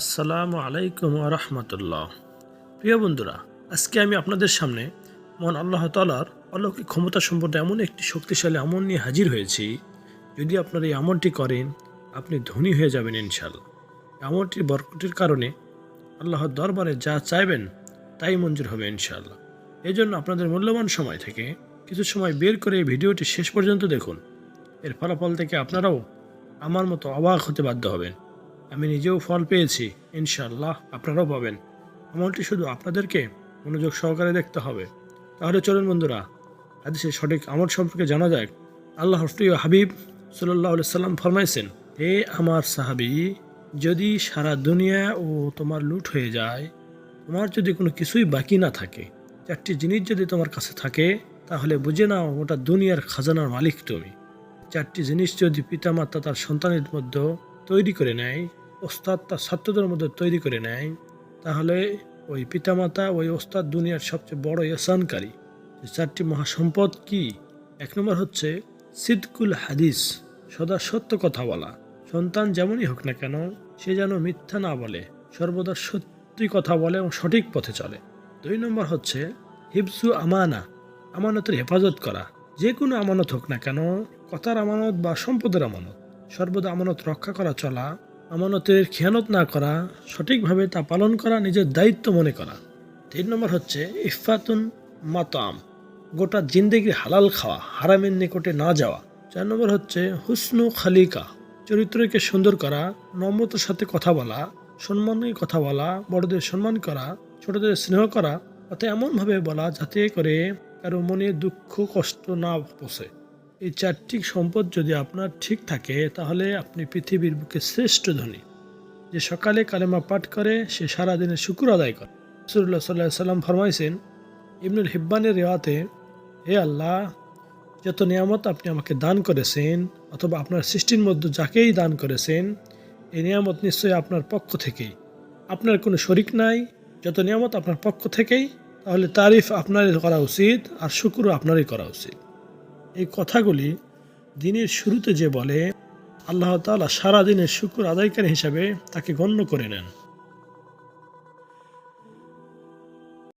আসসালামু আলাইকুম রহমতুল্লাহ। প্রিয় বন্ধুরা, আজকে আমি আপনাদের সামনে মন আল্লাহ তালার অলৌকিক ক্ষমতা সম্পর্কে এমন একটি শক্তিশালী আমল নিয়ে হাজির হয়েছি। যদি আপনারা এই আমলটি করেন, আপনি ধনী হয়ে যাবেন ইনশাল্লাহ এই আমলটির বরকটির কারণে আল্লাহর দরবারে যা চাইবেন, তাই মঞ্জুর হবে ইনশাল্লাহ এই জন্য আপনাদের মূল্যবান সময় থেকে কিছু সময় বের করে এই ভিডিওটি শেষ পর্যন্ত দেখুন। এর ফলাফল থেকে আপনারাও আমার মতো অবাক হতে বাধ্য হবেন। আমি নিজেও ফল পেয়েছি ইনশাল্লাহ আপনারাও পাবেন। আমলটি শুধু আপনাদেরকে মনোযোগ সহকারে দেখতে হবে। তাহলে চলুন বন্ধুরা, হাদিসের সঠিক আমল সম্পর্কে জানা যায় আল্লাহর প্রিয় হাবিব সাল্লাহ সাল্লাম ফরমাইছেন, হে আমার সাহাবি, যদি সারা দুনিয়া ও তোমার লুট হয়ে যায়, তোমার যদি কোনো কিছুই বাকি না থাকে, চারটি জিনিস যদি তোমার কাছে থাকে, তাহলে বুঝে নাও ওটা দুনিয়ার খাজানার মালিক তুমি। চারটি জিনিস যদি পিতামাতা তার সন্তানের মধ্যে তৈরি করে নেয় ওস্তাদ তার ছাত্রদের মধ্যে তৈরি করে নেয়, তাহলে ওই পিতামাতা, ওই ওস্তাদ দুনিয়ার সবচেয়ে বড় এসানকারী চারটি মহাসম্পদ কি? এক নম্বর হচ্ছে সিদ্কুল হাদিস, সদা সত্য কথা বলা। সন্তান যেমনই হোক না কেন, সে যেন মিথ্যা না বলে, সর্বদা সত্যি কথা বলে এবং সঠিক পথে চলে। দুই নম্বর হচ্ছে হিবসু আমানা, আমানতের হেফাজত করা। যে কোনো আমানত হোক না কেন, কথার আমানত বা সম্পদের আমানত। সর্বদা আমানত রক্ষা করা চলা আমানতের খেয়ানত না করা, সঠিকভাবে তা পালন করা নিজের দায়িত্ব মনে করা। তিন নম্বর হচ্ছে ইফাতুন মাতাম, গোটা জিন্দেগি হালাল খাওয়া, হারামের নিকটে না যাওয়া। চার নম্বর হচ্ছে হুসনু খালিকা, চরিত্রকে সুন্দর করা, নম্রতার সাথে কথা বলা সম্মানে কথা বলা, বড়দের সম্মান করা, ছোটদের স্নেহ করা অর্থাৎ এমনভাবে বলা যাতে করে কারও মনে দুঃখ, কষ্ট না পোষে। এই চারটি সম্পদ যদি আপনার ঠিক থাকে, তাহলে আপনি পৃথিবীর বুকে শ্রেষ্ঠ ধনী। যে সকালে কালেমা পাঠ করে, সে সারাদিনে শুকুর আদায় করে। সুরুল্লাহ সাল্লাহ সাল্লাম ফরমাইছেন, ইবনুল হিব্বানের রেওয়াতে, হে আল্লাহ, যত নিয়ামত আপনি আমাকে দান করেছেন, অথবা আপনার সৃষ্টির মধ্যে যাকেই দান করেছেন, এই নিয়ামত নিশ্চয়ই আপনার পক্ষ থেকেই। আপনার কোনো শরিক নাই, যত নিয়ামত আপনার পক্ষ থেকেই, তাহলে তারিফ আপনারই করা উচিত, আর শুকুরও আপনারই করা উচিত। এই কথাগুলি দিনের শুরুতে যে বলে, আল্লাহ তালা সারা দিনের শুক্র আদায়কারী হিসাবে তাকে গণ্য করে নেন।